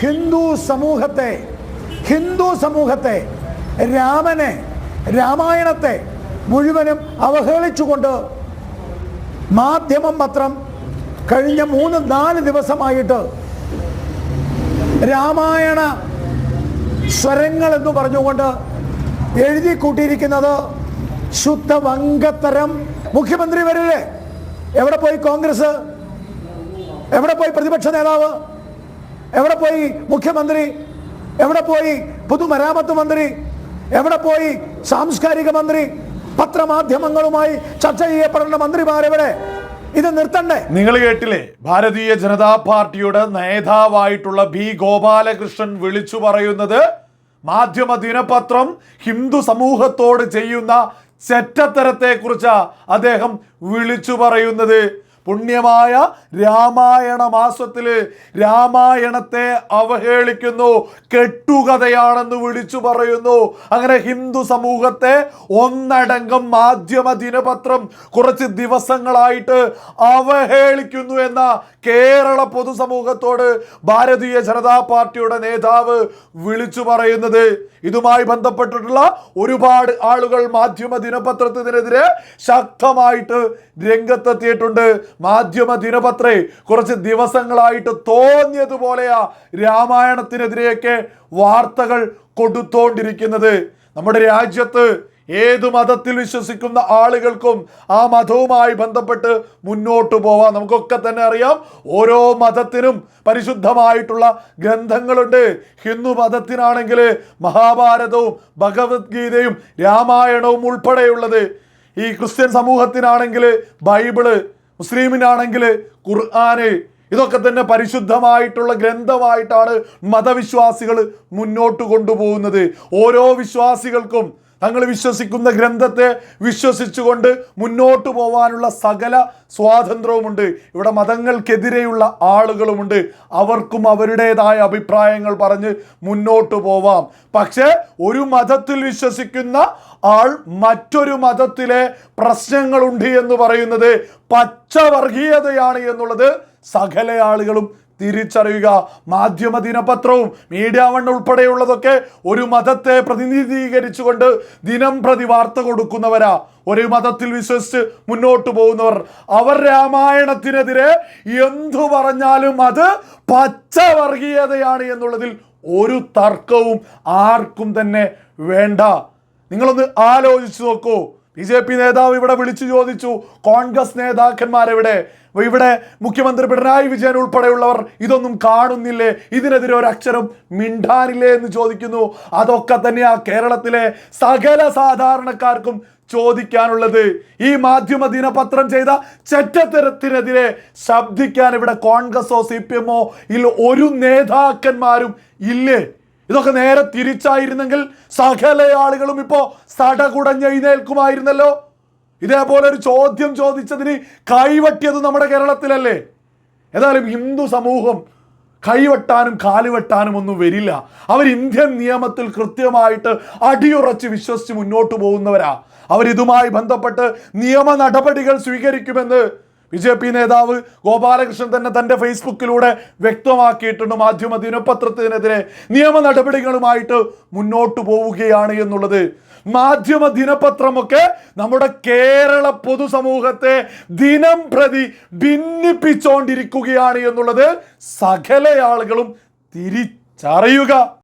ഹിന്ദു സമൂഹത്തെ ഹിന്ദു സമൂഹത്തെ രാമനെ രാമായണത്തെ മുഴുവനും അവഹേളിച്ചുകൊണ്ട് മാധ്യമം പത്രം കഴിഞ്ഞ മൂന്ന് നാല് ദിവസമായിട്ട് രാമായണ സ്വരങ്ങൾ എന്ന് പറഞ്ഞുകൊണ്ട് എഴുതി കൂട്ടിയിരിക്കുന്നത് ശുദ്ധ വങ്കത്തരം മുഖ്യമന്ത്രി വരില്ലേ? എവിടെ പോയി കോൺഗ്രസ്? എവിടെ പോയി പ്രതിപക്ഷ നേതാവ്? എവിടെ പോയി മുഖ്യമന്ത്രി? എവിടെ പോയി പൊതുമരാമത്ത് മന്ത്രി? എവിടെ പോയി സാംസ്കാരിക മന്ത്രി? പത്രമാധ്യമങ്ങളുമായി ചർച്ച ചെയ്യപ്പെടേണ്ട മന്ത്രിമാരെവിടെ? ഇത് നിർത്തണ്ടേ? നിങ്ങൾ കേട്ടില്ലേ? ഭാരതീയ ജനതാ പാർട്ടിയുടെ നേതാവായിട്ടുള്ള ബി ഗോപാലകൃഷ്ണൻ വിളിച്ചു പറയുന്നത് മാധ്യമ ദിനപത്രം ഹിന്ദു സമൂഹത്തോട് ചെയ്യുന്ന ചെറ്റത്തരത്തെ കുറിച്ചാ അദ്ദേഹം വിളിച്ചു പറയുന്നത്. പുണ്യമായ രാമായണ മാസത്തിൽ രാമായണത്തെ അവഹേളിക്കുന്നു കെട്ടുകഥയാണെന്ന് വിളിച്ചു പറയുന്നു. അങ്ങനെ ഹിന്ദു സമൂഹത്തെ ഒന്നടങ്കം മാധ്യമ ദിനപത്രം കുറച്ച് ദിവസങ്ങളായിട്ട് അവഹേളിക്കുന്നു എന്ന കേരള പൊതുസമൂഹത്തോട് ഭാരതീയ ജനതാ പാർട്ടിയുടെ നേതാവ് വിളിച്ചു പറയുന്നത്. ഇതുമായി ബന്ധപ്പെട്ടിട്ടുള്ള ഒരുപാട് ആളുകൾ മാധ്യമ ദിനപത്രത്തിനെതിരെ ശക്തമായിട്ട് രംഗത്തെത്തിയിട്ടുണ്ട്. മാധ്യമ ദിനപത്രേ കുറച്ച് ദിവസങ്ങളായിട്ട് തോന്നിയതുപോലെയാ രാമായണത്തിനെതിരെയൊക്കെ വാർത്തകൾ കൊടുത്തോണ്ടിരിക്കുന്നത്. നമ്മുടെ രാജ്യത്ത് ഏത് മതത്തിൽ വിശ്വസിക്കുന്ന ആളുകൾക്കും ആ മതവുമായി ബന്ധപ്പെട്ട് മുന്നോട്ട് പോവാം. നമുക്കൊക്കെ തന്നെ അറിയാം ഓരോ മതത്തിനും പരിശുദ്ധമായിട്ടുള്ള ഗ്രന്ഥങ്ങളുണ്ട്. ഹിന്ദു മതത്തിനാണെങ്കിൽ മഹാഭാരതവും ഭഗവത്ഗീതയും രാമായണവും ഉൾപ്പെടെയുള്ളത്. ഈ ക്രിസ്ത്യൻ സമൂഹത്തിനാണെങ്കിൽ ബൈബിൾ മുസ്ലിമിനാണെങ്കിൽ ഖുർആന് ഇതൊക്കെ തന്നെ പരിശുദ്ധമായിട്ടുള്ള ഗ്രന്ഥമായിട്ടാണ് മതവിശ്വാസികൾ മുന്നോട്ട് കൊണ്ടുപോകുന്നത്. ഓരോ വിശ്വാസികൾക്കും തങ്ങൾ വിശ്വസിക്കുന്ന ഗ്രന്ഥത്തെ വിശ്വസിച്ചുകൊണ്ട് മുന്നോട്ട് പോകാനുള്ള സകല സ്വാതന്ത്ര്യവുമുണ്ട്. ഇവിടെ മതങ്ങൾക്കെതിരെയുള്ള ആളുകളുമുണ്ട്. അവർക്കും അവരുടേതായ അഭിപ്രായങ്ങൾ പറഞ്ഞ് മുന്നോട്ട് പോവാം. പക്ഷേ ഒരു മതത്തിൽ വിശ്വസിക്കുന്ന ആൾ മറ്റൊരു മതത്തിലെ പ്രശ്നങ്ങളുണ്ട് എന്ന് പറയുന്നത് പച്ചവർഗീയതയാണ് എന്നുള്ളത് സകല ആളുകളും തിരിച്ചറിയുക. മാധ്യമ ദിനപത്രവും മീഡിയ വൺ ഉൾപ്പെടെയുള്ളതൊക്കെ ഒരു മതത്തെ പ്രതിനിധീകരിച്ചുകൊണ്ട് ദിനം പ്രതി വാർത്ത കൊടുക്കുന്നവരാ. ഒരു മതത്തിൽ വിശ്വസിച്ച് മുന്നോട്ട് പോകുന്നവർ. അവർ രാമായണത്തിനെതിരെ എന്തു പറഞ്ഞാലും അത് പച്ചവർഗീയതയാണ് എന്നുള്ളതിൽ ഒരു തർക്കവും ആർക്കും തന്നെ വേണ്ട. നിങ്ങളൊന്ന് ആലോചിച്ചു നോക്കൂ. ബി ജെ പി നേതാവ് ഇവിടെ വിളിച്ചു ചോദിച്ചു. കോൺഗ്രസ് നേതാക്കന്മാരെവിടെ? ഇവിടെ മുഖ്യമന്ത്രി പിണറായി വിജയൻ ഉൾപ്പെടെയുള്ളവർ ഇതൊന്നും കാണുന്നില്ലേ? ഇതിനെതിരെ ഒരു അക്ഷരം മിണ്ടാനില്ലേ എന്ന് ചോദിക്കുന്നു. അതൊക്കെ തന്നെയാ കേരളത്തിലെ സകല സാധാരണക്കാർക്കും ചോദിക്കാനുള്ളത്. ഈ മാധ്യമ ദിനപത്രം ചെയ്ത ചെറ്റത്തരത്തിനെതിരെ ശബ്ദിക്കാൻ ഇവിടെ കോൺഗ്രസോ സി പി എമ്മോ ഇല്ല ഒരു നേതാക്കന്മാരും ഇല്ലേ? ഇതൊക്കെ നേരെ തിരിച്ചായിരുന്നെങ്കിൽ സകല ആളുകളും ഇപ്പോൾ സടകുടഞ്ഞെഴുന്നേൽക്കുമായിരുന്നല്ലോ ഇതേപോലെ ഒരു ചോദ്യം ചോദിച്ചതിന് കൈവട്ടിയത് നമ്മുടെ കേരളത്തിലല്ലേ? ഏതായാലും ഹിന്ദു സമൂഹം കൈവട്ടാനും കാലുവെട്ടാനും ഒന്നും വരില്ല. അവർ ഇന്ത്യൻ നിയമത്തിൽ കൃത്യമായിട്ട് അടിയുറച്ച് വിശ്വസിച്ച് മുന്നോട്ട് പോകുന്നവരാ. അവരിതുമായി ബന്ധപ്പെട്ട് നിയമ നടപടികൾ സ്വീകരിക്കുമെന്ന് ബി ജെ പി നേതാവ് ഗോപാലകൃഷ്ണൻ തന്നെ തന്റെ ഫേസ്ബുക്കിലൂടെ വ്യക്തമാക്കിയിട്ടുണ്ട്. മാധ്യമ ദിനപത്രത്തിനെതിരെ നിയമ നടപടികളുമായിട്ട് മുന്നോട്ട് പോവുകയാണ് എന്നുള്ളത്. മാധ്യമ ദിനപത്രമൊക്കെ നമ്മുടെ കേരള പൊതുസമൂഹത്തെ ദിനം പ്രതി ഭിന്നിപ്പിച്ചുകൊണ്ടിരിക്കുകയാണ് എന്നുള്ളത് സകല ആളുകളും തിരിച്ചറിയുക.